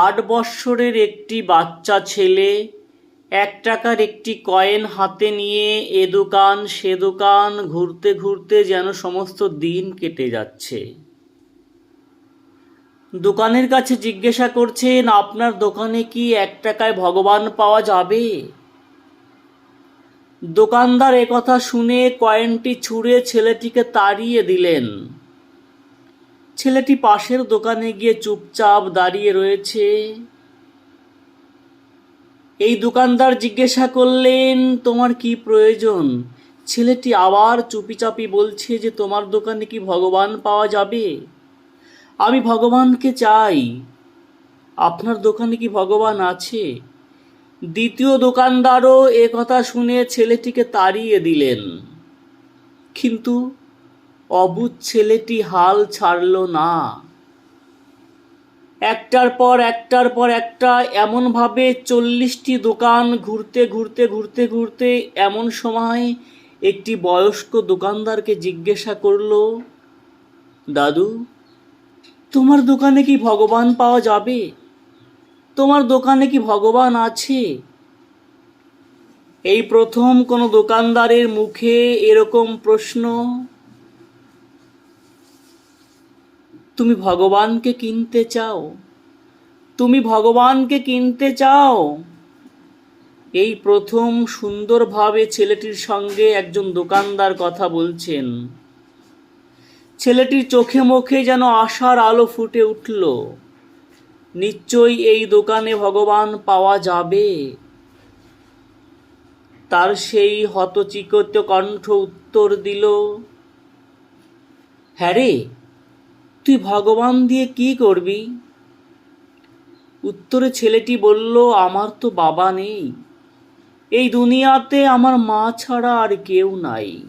আট বৎসরের একটি বাচ্চা ছেলে, এক টাকার একটি কয়েন হাতে নিয়ে এ দোকান, সে দোকান ঘুরতে ঘুরতে যেন সমস্ত দিন কেটে যাচ্ছে। দোকানের কাছে জিজ্ঞাসা করছেন, আপনার দোকানে কি এক টাকায় ভগবান পাওয়া যাবে? দোকানদার একথা শুনে কয়েনটি ছুঁড়ে ছেলেটিকে তাড়িয়ে দিলেন। ছেলেটি পাশের দোকানে গিয়ে চুপচাপ দাঁড়িয়ে রয়েছে। এই দোকানদার জিজ্ঞাসা করলেন, তোমার কি প্রয়োজন? ছেলেটি আবার চুপিচাপি বলছে যে, তোমার দোকানে কি ভগবান পাওয়া যাবে? আমি ভগবানকে চাই। আপনার দোকানে কি ভগবান আছে? দ্বিতীয় দোকানদারও কথা শুনে ছেলেটিকে তাড়িয়ে দিলেন। কিন্তু অবুধ ছেলেটি হাল ছাড়ল না। একটার পর একটার পর একটা এমনভাবে চল্লিশটি দোকান ঘুরতে ঘুরতে ঘুরতে ঘুরতে এমন সময় একটি বয়স্ক দোকানদারকে জিজ্ঞাসা করল, দাদু, তোমার দোকানে কি ভগবান পাওয়া যাবে? তোমার দোকানে কি ভগবান আছে? এই প্রথম কোনো দোকানদারের মুখে এরকম প্রশ্ন তুমি ভগবানকে কিনতে চাও। তুমি ভগবানকে কিনতে চাও। এই প্রথম সুন্দরভাবে ছেলেটির সঙ্গে একজন দোকানদার কথা বলছেন। ছেলেটির চোখে মুখে যেন আশার আলো ফুটে উঠল। নিশ্চয়ই এই দোকানে ভগবান পাওয়া যাবে। তার সেই হতচিকত কণ্ঠ উত্তর দিল হ্যাঁ রে তুই ভগবান দিয়ে কি করবি? উত্তরে ছেলেটি বলল, আমার তো বাবা নেই। এই দুনিয়াতে আমার মা ছাড়া আর কেউ নাই।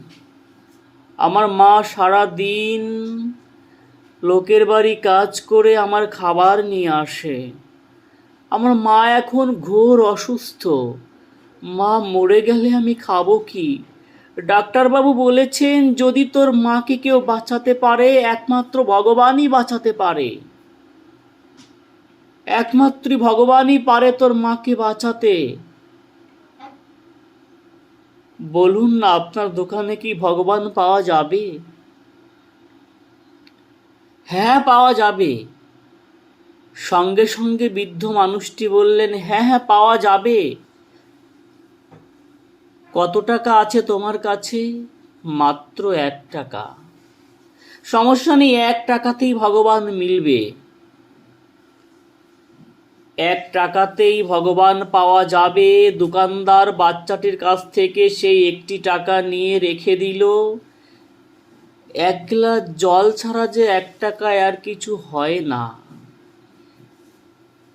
আমার মা সারা দিন লোকের বাড়ি কাজ করে আমার খাবার নিয়ে আসে। আমার মা এখন ঘোর অসুস্থ। মা মরে গেলে আমি খাব কি? ডাক্তারবাবু বলেছেন, যদি তোর মাকে কেউ বাঁচাতে পারে, একমাত্র ভগবানই বাঁচাতে পারে। একমাত্র ভগবানই পারে তোর মাকে বাঁচাতে। বলুন না, আপনার দোকানে কি ভগবান পাওয়া যাবে? হ্যাঁ পাওয়া যাবে। সঙ্গে সঙ্গে বৃদ্ধ মানুষটি বললেন হ্যাঁ হ্যাঁ পাওয়া যাবে। কত টাকা আছে তোমার কাছে? মাত্র এক টাকা। সমস্যা নেই, এক টাকাতেই ভগবান মিলবে। এক টাকাতেই ভগবান পাওয়া যাবে। দোকানদার বাচ্চাটির কাছ থেকে সেই একটি টাকা নিয়ে রেখে দিল। এক গ্লাস জল ছাড়া যে এক টাকায় আর কিছু হয় না।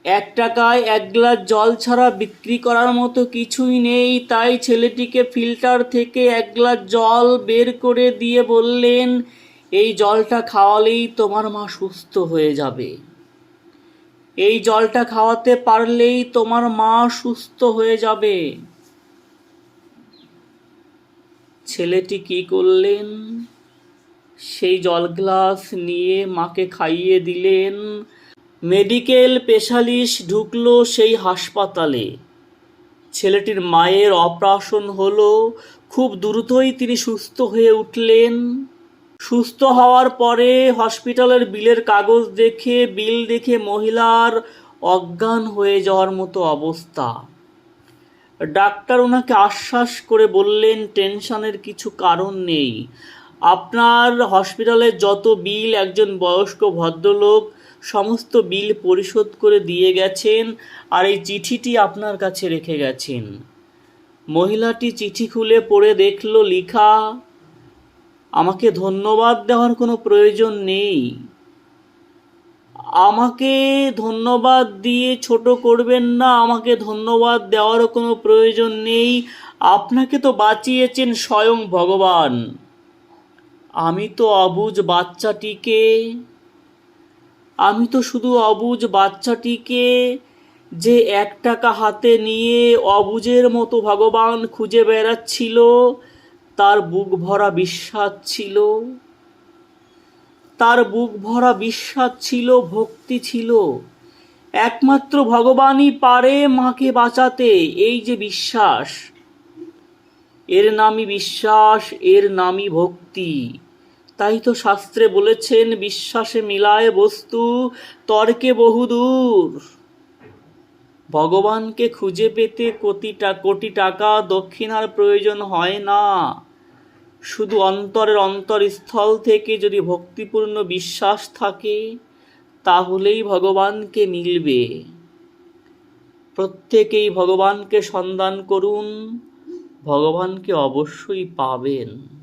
এক টাকায় এক গ্লাস জল ছাড়া বিক্রি করার মতো কিছুই নেই, তাই ছেলেটিকে ফিল্টার থেকে এক গ্লাস জল বের করে দিয়ে বললেন, এই জলটা খাওয়ালেই তোমার মা সুস্থ হয়ে যাবে। এই জলটা খাওয়াতে পারলেই তোমার মা সুস্থ হয়ে যাবে। ছেলেটি কি করলেন? সেই জল গ্লাস নিয়ে মাকে খাইয়ে দিলেন। মেডিকেল স্পেশালিস্ট ঢুকলো সেই হাসপাতালে। ছেলেটির মায়ের অপারেশন হলো, খুব দ্রুতই তিনি সুস্থ হয়ে উঠলেন। সুস্থ হওয়ার পরে হসপিটালের বিলের কাগজ দেখে, বিল দেখে মহিলার অজ্ঞান হয়ে যাওয়ার মতো অবস্থা। ডাক্তার ওনাকে আশ্বাস করে বললেন, টেনশনের কিছু কারণ নেই। আপনার হসপিটালের যত বিল, একজন বয়স্ক ভদ্রলোক সমস্ত বিল পরিশোধ করে দিয়ে গেছেন আর এই চিঠিটি আপনার কাছে রেখে গেছেন। মহিলাটি চিঠি খুলে পড়ে দেখল, লিখা, আমাকে ধন্যবাদ দেওয়ার কোনো প্রয়োজন নেই। আমাকে ধন্যবাদ দিয়ে ছোট করবেন না, আমাকে ধন্যবাদ দেওয়ারও কোনো প্রয়োজন নেই। আপনাকে তো বাঁচিয়েছেন স্বয়ং ভগবান। আমি তো অবুজ বাচ্চাটিকে আমি তো শুধু অবুজ বাচ্চাটিকে যে এক টাকা হাতে নিয়ে অবুজের মতো ভগবান খুঁজে বেড়াচ্ছিল, তার বুক ভরা বিশ্বাস ছিল। তার বুক ভরা বিশ্বাস ছিল, ভক্তি ছিল। একমাত্র ভগবানই পারে মাকে বাঁচাতে, এই যে বিশ্বাস। এর নামই বিশ্বাস, এর নামই ভক্তি। তাই তো শাস্ত্রে বলেছেন, বিশ্বাসে মিলায় বস্তু, তর্কে বহুদূর ভগবানকে খুঁজে পেতে কোটিটা, কোটি টাকা দক্ষিণার প্রয়োজন হয় না। শুধু অন্তরের অন্তরস্থল থেকে যদি ভক্তিপূর্ণ বিশ্বাস থাকে, তাহলেই ভগবানকে মিলবে। প্রত্যেকেই ভগবানকে সন্ধান করুন, ভগবানকে অবশ্যই পাবেন।